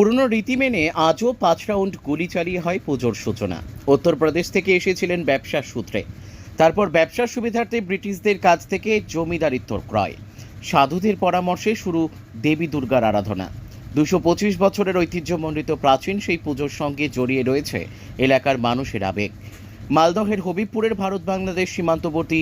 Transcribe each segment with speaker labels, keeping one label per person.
Speaker 1: পুরনো রীতি মেনে আজও পাঁচ রাউন্ড গুলি চালিয়ে হয় পুজোর সূচনা। উত্তরপ্রদেশ থেকে এসেছিলেন ব্যবসার সূত্রে। তারপর ব্যবসার সুবিধার্থে ব্রিটিশদের কাছ থেকে জমিদারিত্ব ক্রয়। সাধুদের পরামর্শে শুরু দেবী দুর্গার আরাধনা। দুশো পঁচিশ বছরের ঐতিহ্যমণ্ডিত প্রাচীন সেই পুজোর সঙ্গে জড়িয়ে রয়েছে এলাকার মানুষের আবেগ। মালদহের হবিবপুরের ভারত বাংলাদেশ সীমান্তবর্তী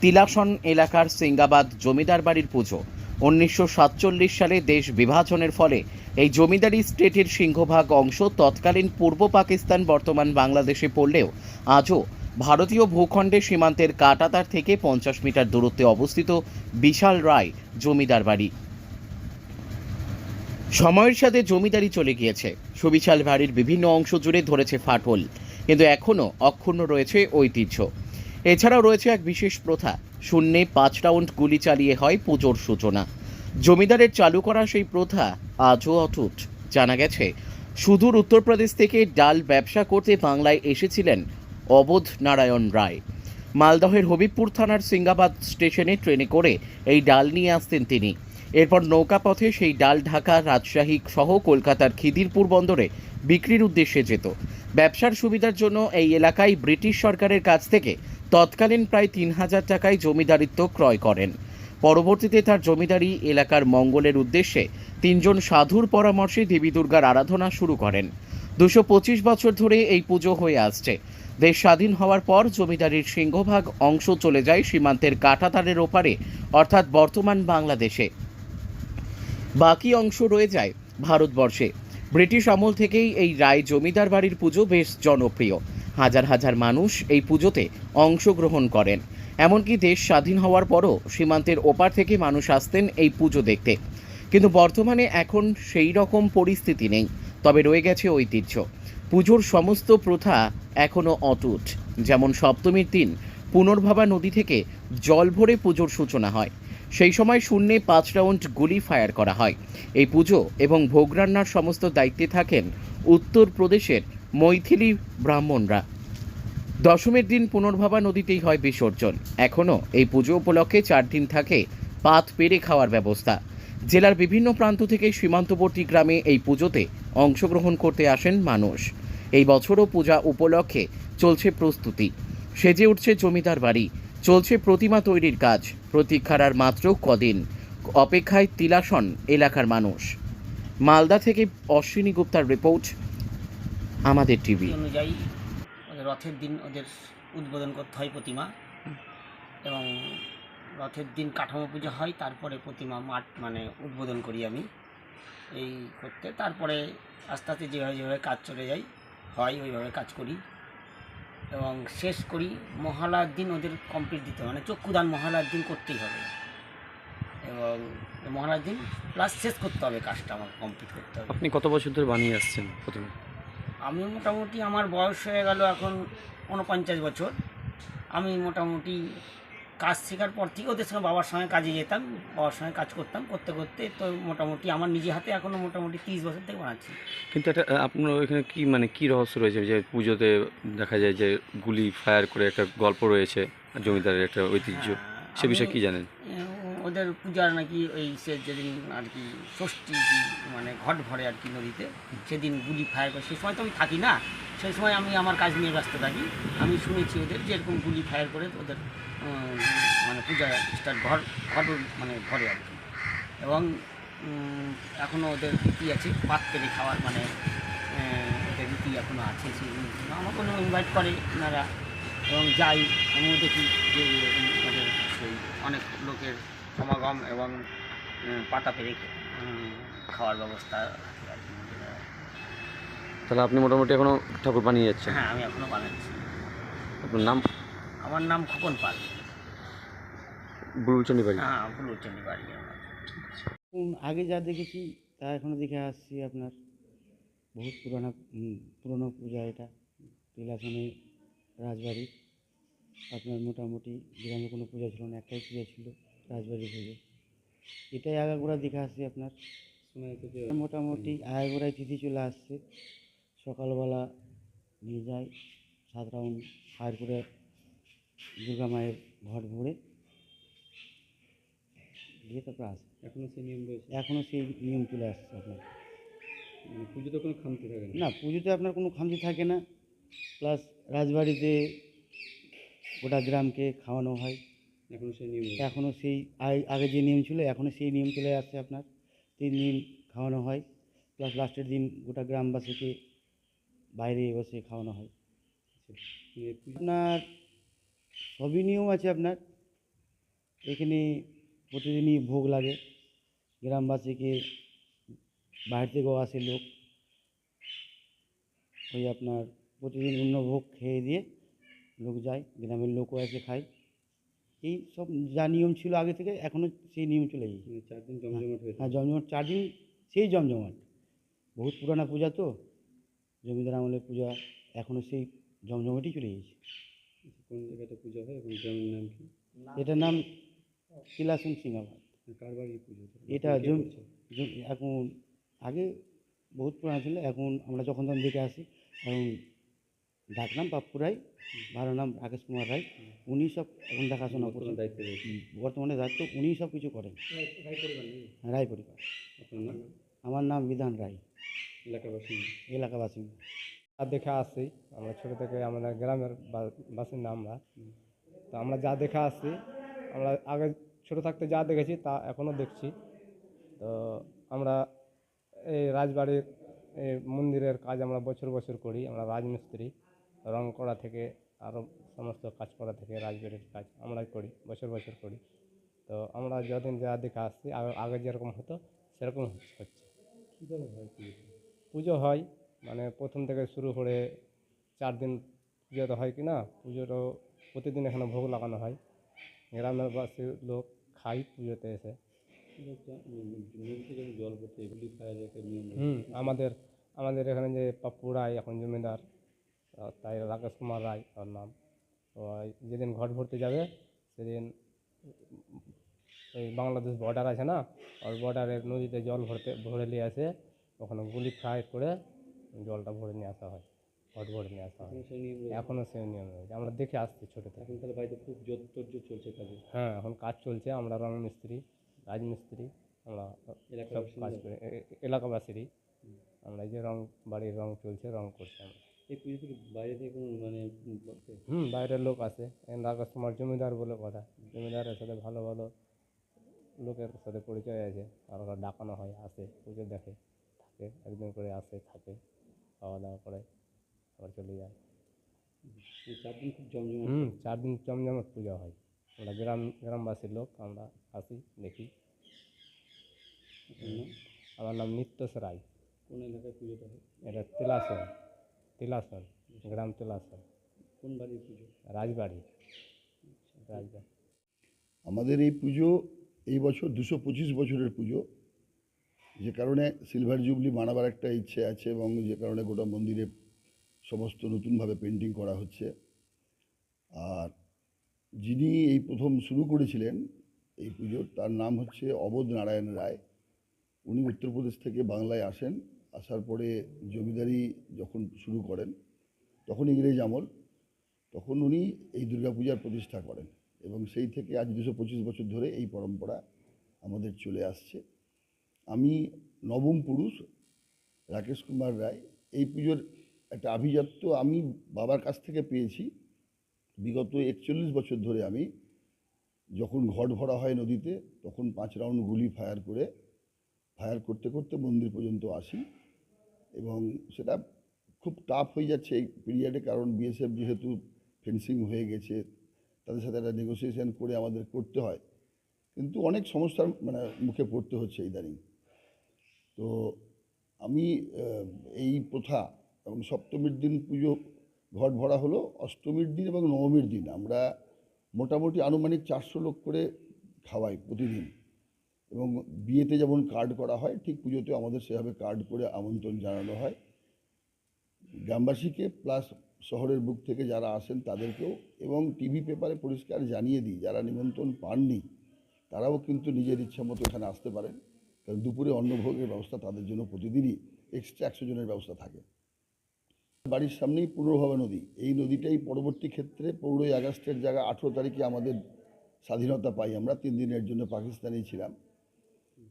Speaker 1: তিলাসন এলাকার সিঙ্গাবাদ জমিদার বাড়ির পুজো। উনিশশো সাতচল্লিশ সালে দেশ বিভাজনের ফলে এই জমিদারি স্টেটের সিংহভাগ অংশ তৎকালীন পূর্ব পাকিস্তান, বর্তমান বাংলাদেশে পড়লেও আজও ভারতীয় ভূখণ্ডে সীমান্তের কাটাতার থেকে পঞ্চাশ মিটার দূরত্বে অবস্থিত বিশাল রায় জমিদার বাড়ি। সময়ের সাথে জমিদারি চলে গিয়েছে। সুবিশাল বাড়ির বিভিন্ন অংশ জুড়ে ধরেছে ফাটল, কিন্তু এখনও অক্ষুণ্ণ রয়েছে ঐতিহ্য। এছাড়াও রয়েছে এক বিশেষ প্রথা, শূন্যে পাঁচ রাউন্ড গুলি চালিয়ে হয় পুজোর সূচনা। জমিদারের চালু করা সেই প্রথা আজও অটুট। জানা গেছে, সুদূর উত্তরপ্রদেশ থেকে ডাল ব্যবসা করতে বাংলায় এসেছিলেন অবোধ নারায়ণ রায়। মালদহের হবিবপুর থানার সিঙ্গাবাদ স্টেশনে ট্রেনে করে এই ডাল নিয়ে আসতেন তিনি। এরপর নৌকাপথে সেই ডাল ঢাকা, রাজশাহী সহ কলকাতার খিদিরপুর বন্দরে বিক্রির উদ্দেশ্যে যেত। ব্যবসার সুবিধার জন্য এই এলাকায় ব্রিটিশ সরকারের কাছ থেকে তৎকালীন প্রায় তিন হাজার টাকায় জমিদারিত্ব ক্রয় করেন। পরবর্তীতে তার জমিদারি এলাকার মঙ্গলের উদ্দেশ্যে তিনজন সাধুর পরামর্শে দেবী দুর্গার আরাধনা শুরু করেন। দুশো পঁচিশ বছর ধরে এই পুজো হয়ে আসছে। দেশ স্বাধীন হওয়ার পর জমিদারির সিংহভাগ অংশ চলে যায় সীমান্তের কাঁটাতারের ওপারে, অর্থাৎ বর্তমান বাংলাদেশে। বাকি অংশ রয়ে যায় ভারতবর্ষে। ব্রিটিশ আমল থেকেই এই রায় জমিদার বাড়ির পুজো বেশ জনপ্রিয়। হাজার হাজার মানুষ এই পুজোতে অংশগ্রহণ করেন। এমনকি দেশ স্বাধীন হওয়ার পরও সীমান্তের ওপার থেকে মানুষ আসতেন এই পুজো দেখতে। কিন্তু বর্তমানে এখন সেই রকম পরিস্থিতি নেই, তবে রয়ে গেছে ঐতিহ্য। পুজোর সমস্ত প্রথা এখনও অটুট। যেমন সপ্তমীর দিন পুনর্ভাবা নদী থেকে জল ভরে পুজোর সূচনা হয়। সেই সময় শূন্যে পাঁচ রাউন্ড গুলি ফায়ার করা হয়। এই পুজো এবং ভোগ রান্নার সমস্ত দায়িত্বে থাকেন উত্তরপ্রদেশের মৈথিলি ব্রাহ্মণরা। দশমীর দিন পুনর্ভাবা নদীতেই হয় বিসর্জন। এখনও এই পুজো উপলক্ষে চার দিন থাকে পাত পেরে খাওয়ার ব্যবস্থা। জেলার বিভিন্ন প্রান্ত থেকে সীমান্তবর্তী গ্রামে এই পুজোতে অংশগ্রহণ করতে আসেন মানুষ। এই বছরও পূজা উপলক্ষে চলছে প্রস্তুতি। সেজে উঠছে জমিদার বাড়ি। চলছে প্রতিমা তৈরির কাজ। প্রতীক্ষার মাত্র কদিন। অপেক্ষায় তিলাসন এলাকার মানুষ। মালদা থেকে অশ্বিনী গুপ্তার রিপোর্ট, আমাদের টিভি।
Speaker 2: রথের দিন ওদের উদ্বোধন করতে হয় প্রতিমা। এবং রথের দিন কাঠামো পুজো হয় তারপরে প্রতিমা মাঠ মানে উদ্বোধন করি আমি। এই করতে তারপরে আস্তে আস্তে যেভাবে যেভাবে কাজ চলে যায় হয় ওইভাবে কাজ করি। এবং শেষ করি মহালয়ার দিন ওদের কমপ্লিট দিতে হবে মানে চক্ষুদান মহালয়ার দিন করতেই হবে। এবং মহালয়ার দিন প্লাস শেষ করতে হবে কাজটা আমার কমপ্লিট করতে হবে।
Speaker 3: আপনি কত বছর ধরে বানিয়ে আসছেন প্রথমে
Speaker 2: আমি মোটামুটি আমার বয়স হয়ে গেল এখন উনপঞ্চাশ বছর। আমি মোটামুটি কাজ শেখার পর থেকে ওদের সঙ্গে বাবার সঙ্গে কাজে যেতাম বাবার সঙ্গে কাজ করতাম করতে করতে তো মোটামুটি আমার নিজে হাতে এখনও মোটামুটি তিরিশ বছর থেকে বানাচ্ছি
Speaker 3: কিন্তু এটা আপনার ওইখানে কি মানে কি রহস্য রয়েছে? যে পুজোতে দেখা যায় যে গুলি ফায়ার করে একটা গল্প রয়েছে জমিদারের একটা ঐতিহ্য
Speaker 2: হ্যাঁ,
Speaker 3: সে বিষয়ে
Speaker 2: আমি-
Speaker 3: কি জানেন?
Speaker 2: ওদের পূজার নাকি ওই সে যেদিন আর কি ষষ্ঠী মানে ঘট ভরে আর কি নদীতে, সেদিন গুলি ফায়ার করে সেই সময় তো আমি থাকি না, সেই সময় আমি আমার কাজ নিয়ে ব্যস্ত থাকি। আমি শুনেছি ওদের যে এরকম গুলি ফায়ার করে ওদের মানে পূজা স্টার্ট ঘর ঘর মানে ঘরে আর কি। এবং এখনও ওদের রীতি আছে পাত পেরে খাওয়ার মানে ওদের রীতি এখনও আছে, সেই আমাকে ইনভাইট করে ওনারা। এবং যাই, আমিও দেখি যে ওদের সেই অনেক লোকের সমাগম এবং পাতা উম, খাওয়ার ব্যবস্থা।
Speaker 3: তাহলে আপনি মোটামুটি এখনও ঠাকুর বানিয়ে যাচ্ছেন?
Speaker 2: হ্যাঁ আমি এখনও বানাচ্ছি।
Speaker 3: আপনার নাম?
Speaker 2: আমার নাম খোকন পাল।
Speaker 3: বুলচন্ডী বাড়ি?
Speaker 2: হ্যাঁ বুলুচন্ডি বাড়ি আমার।
Speaker 4: আগে যা দেখেছি তা এখনও দেখে আসছি আপনার। বহুত পুরানো পুরনো পূজা এটা বিলাসনে রাজবাড়ি। আপনার মোটামুটি গ্রামে কোনো পূজা ছিল না একটাই পূজা ছিল। রাজবাড়ি পুজো এটাই আগাগোড়া দেখে আসছি আপনার। মোটামুটি আগাগোড়ায় তিথি চলে আসছে। সকালবেলা নিয়ে যায় সাত রাউন্ড ফায়ার করে দুর্গা মায়ের ঘট ভরে। দিয়ে তারপর আসে।
Speaker 3: এখনও সেই নিয়ম রয়েছে?
Speaker 4: এখনও সেই নিয়ম চলে আসছে আপনার।
Speaker 3: মানে পুজোতে কোনো খামতি থাকে
Speaker 4: না পুজোতে আপনার কোনো খামতি থাকে না। প্লাস রাজবাড়িতে গোটা গ্রামকে খাওয়ানো হয়।
Speaker 3: এখন সেই নিয়ম
Speaker 4: এখনও সেই আগে যে নিয়ম ছিল এখনও সেই নিয়ম চলে আসছে আপনার। তিন দিন খাওয়ানো হয় প্লাস লাস্টের দিন গোটা গ্রামবাসীকে বাইরে বসে খাওয়ানো হয়। আপনার সবই নিয়ম আছে আপনার। এখানে প্রতিদিনই ভোগ লাগে। গ্রামবাসীকে বাইরে থেকেও আসে লোক। ওই আপনার প্রতিদিন অন্য ভোগ খেয়ে দিয়ে লোক যায়। গ্রামের লোকও এসে খায়। এই সব যা নিয়ম ছিল আগে থেকে এখনও সেই নিয়ম চলে গেছে
Speaker 3: মানে চার দিন জমজমাট হয়েছে
Speaker 4: হ্যাঁ জমজমাট চার দিন সেই জমজমাট। বহুত পুরানা পূজা তো জমিদার আমলের পূজা এখনও সেই জমজমাটই চলে গেছে
Speaker 3: কোন জায়গাতে পুজো হয় এখন গ্রামের নাম কি?
Speaker 4: এটার নাম কিলাসন সিংহাবাদ।
Speaker 3: কার বাড়ির পুজো?
Speaker 4: এটা এখন আগে বহুত পুরানো ছিল এখন আমরা যখন তখন দেখে আসি এখন ডাক নাম পাপ্পু রায় ভালো নাম রাকেশ কুমার রায় উনি সব এখন দেখাশোনা করছেন।
Speaker 3: দায়িত্ব
Speaker 4: বর্তমানে দায়িত্ব উনিই সব কিছু করেন। হ্যাঁ, রায় পরিবার। আমার নাম বিধান রায়।
Speaker 3: এলাকাবাসী?
Speaker 4: এলাকাবাসী।
Speaker 5: যা দেখে আসছি আমরা ছোটো থেকে আমাদের গ্রামের বাসিন্দা আমরা তো আমরা যা দেখে আসছি আমরা আগে ছোটো থাকতে যা দেখেছি তা এখনও দেখছি। তো আমরা এই রাজবাড়ির এই মন্দিরের কাজ আমরা বছর বছর করি আমরা রাজমিস্ত্রি। রং করা থেকে আরও সমস্ত কাজ করা থেকে রাজবাড়ির কাজ আমরাই করি বছর বছর করি। তো আমরা যতদিন যা দেখে আসছি আগে- আগে যেরকম হতো সেরকম হচ্ছে।
Speaker 3: কীভাবে হয় পুজো?
Speaker 5: হয় মানে প্রথম থেকে শুরু করে চার দিন পুজো তো হয় কি না পুজোটা প্রতিদিন এখানে ভোগ লাগানো হয়। গ্রামের বাসী লোক খাই পুজোতে এসে। হুম আমাদের আমাদের এখানে যে পাপ্পু রায় এখন জমিদার তাই রাকেশ কুমার রায় তার নাম। তো যেদিন ঘট ভরতে যাবে সেদিন এই বাংলাদেশ বর্ডার আছে না ওর বর্ডারের নদীতে জল ভরতে ভরে নিয়ে আসে ওখানে গুলি ফ্রাই করে জলটা ভরে নিয়ে আসা হয় ঘট ভরে নিয়ে আসা হয়। এখনও সেই নিয়ম রয়েছে। আমরা দেখে আসছি ছোটো থেকে।
Speaker 3: এখন তাহলে বাড়িতে খুব জোর চলছে কাজে।
Speaker 5: হ্যাঁ এখন কাজ চলছে। আমরা রং মিস্ত্রি রাজমিস্ত্রি আমরা সব কাজ করি এলাকাবাসীরই। আমরা এই যে রং বাড়ির রং চলছে রং করছি আমরা।
Speaker 3: এই পুজো থেকে বাইরে থেকে কোনো মানে
Speaker 5: হুম বাইরের লোক আসে রাকেশ কুমার জমিদার বলে কথা। জমিদারের সাথে ভালো ভালো লোকের সাথে পরিচয় আছে। আর ওরা ডাকানো হয় আসে পুজো দেখে থাকে একদিন করে আসে থাকে খাওয়া দাওয়া করে আবার চলে যায়।
Speaker 3: এই চার দিন খুব জমজমাট
Speaker 5: হুম চার দিন জমজমাট পূজা হয়। আমরা গ্রাম গ্রামবাসীর লোক আমরা আসি দেখি। আমার নাম নিত্যস রায়।
Speaker 3: কোন এলাকায় পুজোটা হয়?
Speaker 5: এটা তিলাসন তিলাসন গ্রাম তিলাসন
Speaker 3: কোন বাড়ির পুজো?
Speaker 5: রাজবাড়ি। রাজবাড়ি।
Speaker 6: আমাদের এই পুজো এই বছর দুশো পঁচিশ বছরের পুজো। যে কারণে সিলভার জুবলি মানাবার একটা ইচ্ছে আছে এবং যে কারণে গোটা মন্দিরে সমস্ত নতুনভাবে পেন্টিং করা হচ্ছে। আর যিনি এই প্রথম শুরু করেছিলেন এই পুজো তার নাম হচ্ছে অবোধ নারায়ণ রায়। উনি উত্তরপ্রদেশ থেকে বাংলায় আসেন। আসার পরে জমিদারি যখন শুরু করেন, তখন ইংরেজ আমল, তখন উনি এই দুর্গাপূজার প্রতিষ্ঠা করেন এবং সেই থেকে আজ দুশো পঁচিশ বছর ধরে এই পরম্পরা আমাদের চলে আসছে। আমি নবম পুরুষ রাকেশ কুমার রায়। এই পুজোর একটা আভিজাত্য আমি বাবার কাছ থেকে পেয়েছি। বিগত একচল্লিশ বছর ধরে আমি যখন ঘট ভরা হয় নদীতে, তখন পাঁচ রাউন্ড গুলি ফায়ার করে, ফায়ার করতে করতে মন্দির পর্যন্ত আসি। এবং সেটা খুব টাফ হয়ে যাচ্ছে এই পিরিয়ডে কারণ বিএসএফ যেহেতু ফেন্সিং হয়ে গেছে, তাদের সাথে একটা নেগোসিয়েশন করে আমাদের করতে হয়। কিন্তু অনেক সমস্যার মানে মুখে পড়তে হচ্ছে ইদানিং তো আমি এই প্রথা এবং সপ্তমীর দিন পুজো ঘট ভরা হলো, অষ্টমীর দিন এবং নবমীর দিন। আমরা মোটামুটি আনুমানিক চারশো লোক করে খাওয়াই প্রতিদিন। এবং বিয়েতে যেমন কার্ড করা হয়, ঠিক পুজোতে আমাদের সেভাবে কার্ড করে আমন্ত্রণ জানানো হয়। গ্রামবাসীকে প্লাস শহরের বুক থেকে যারা আসেন তাদেরকেও এবং টিভি পেপারে পরিষ্কার জানিয়ে দিই, যারা নিমন্ত্রণ পাননি, তারাও কিন্তু নিজের ইচ্ছা মতো এখানে আসতে পারেন। কারণ দুপুরে অন্নভোগের ব্যবস্থা তাদের জন্য প্রতিদিনই এক্সট্রা একশো জনের ব্যবস্থা থাকে। বাড়ির সামনেই পূর্ণভবা নদী, এই নদীটাই পরবর্তী ক্ষেত্রে পনেরোই আগস্টের জায়গা আঠেরো তারিখে আমাদের স্বাধীনতা পাই। আমরা তিন দিনের জন্য পাকিস্তানেই ছিলাম।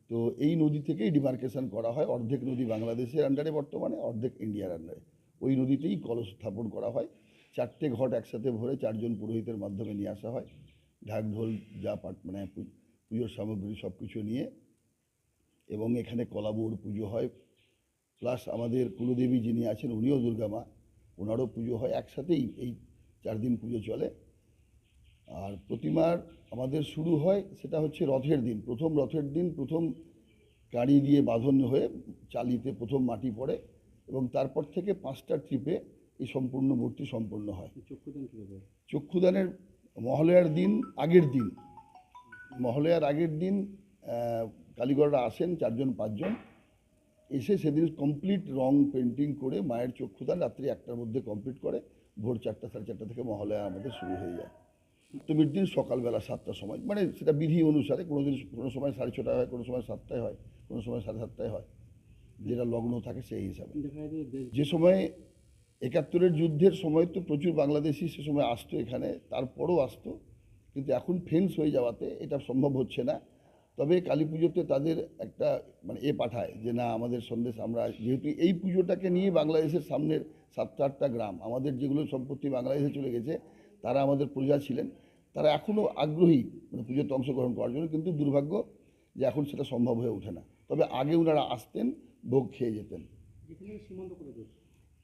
Speaker 6: তো এই নদী থেকেই ডিমার্কেশন করা হয়। অর্ধেক নদী বাংলাদেশের আন্ডারে বর্তমানে, অর্ধেক ইন্ডিয়ার আন্ডারে ওই নদীতেই কলস স্থাপন করা হয়। চারটে ঘট একসাথে ভরে চারজন পুরোহিতের মাধ্যমে নিয়ে আসা হয়। ঢাক ঢোল যা পাট মানে পুজোর সামগ্রী সব কিছু নিয়ে। এবং এখানে কলাবৌর পুজো হয়। প্লাস আমাদের কুলদেবী যিনি আছেন, উনিও দুর্গা মা। ওনারও পুজো হয়। একসাথেই এই চার দিন পুজো চলে। আর প্রতিমার আমাদের শুরু হয় সেটা হচ্ছে রথের দিন। প্রথম রথের দিন প্রথম গাড়ি দিয়ে বাঁধন হয়ে চালিতে প্রথম মাটি পড়ে এবং তারপর থেকে পাঁচটা ট্রিপে এই সম্পূর্ণ মূর্তি সম্পন্ন হয়।
Speaker 4: চক্ষুদান কীভাবে?
Speaker 6: চক্ষুদানের মহালয়ার দিন আগের দিন। মহালয়ার আগের দিন কারিগররা আসেন চারজন পাঁচজন। এসে সেদিন কমপ্লিট রং পেন্টিং করে মায়ের চক্ষুদান রাত্রি একটার মধ্যে কমপ্লিট করে ভোর চারটা সাড়ে চারটা থেকে মহালয়া আমাদের শুরু হয়ে যায়। সপ্তমীর দিন সকালবেলা সাতটার সময় মানে সেটা বিধি অনুসারে কোনো দিন কোনো সময় সাড়ে ছটায় হয়, কোনো সময় সাতটায় হয়, কোনো সময় সাড়ে সাতটায় হয়। যেটা লগ্ন থাকে সেই হিসাবে।
Speaker 4: যে
Speaker 6: যে সময় একাত্তরের যুদ্ধের সময় তো প্রচুর বাংলাদেশি সে সময় আসতো এখানে, তারপরও আসতো, কিন্তু এখন ফেন্স হয়ে যাওয়াতে এটা সম্ভব হচ্ছে না। তবে কালী পুজোতে তাদের একটা মানে এ পাঠায় যে না, আমাদের সন্দেশ আমরা, যেহেতু এই পুজোটাকে নিয়ে বাংলাদেশের সামনের সাতটা আটটা গ্রাম, আমাদের যেগুলো সম্পত্তি বাংলাদেশে চলে গেছে, তারা আমাদের প্রজা ছিলেন। তারা এখনও আগ্রহী মানে পুজোতে অংশগ্রহণ করার জন্য কিন্তু দুর্ভাগ্য যে এখন সেটা সম্ভব হয়ে ওঠে না। তবে আগে ওনারা আসতেন ভোগ খেয়ে যেতেন।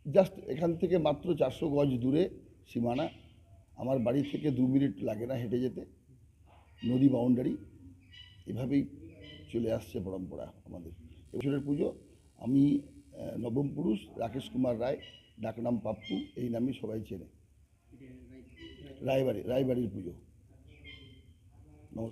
Speaker 6: জাস্ট এখান থেকে মাত্র চারশো গজ দূরে সীমানা। আমার বাড়ি থেকে দু মিনিট লাগে না হেঁটে যেতে। নদী বাউন্ডারি এভাবেই চলে আসছে পরম্পরা আমাদের। এবছরের পুজো আমি নবম পুরুষ রাকেশ কুমার রায় ডাকনাম পাপ্পু এই নামে সবাই চেনে। রায়বাড়ি রায়বাড়ির পুজো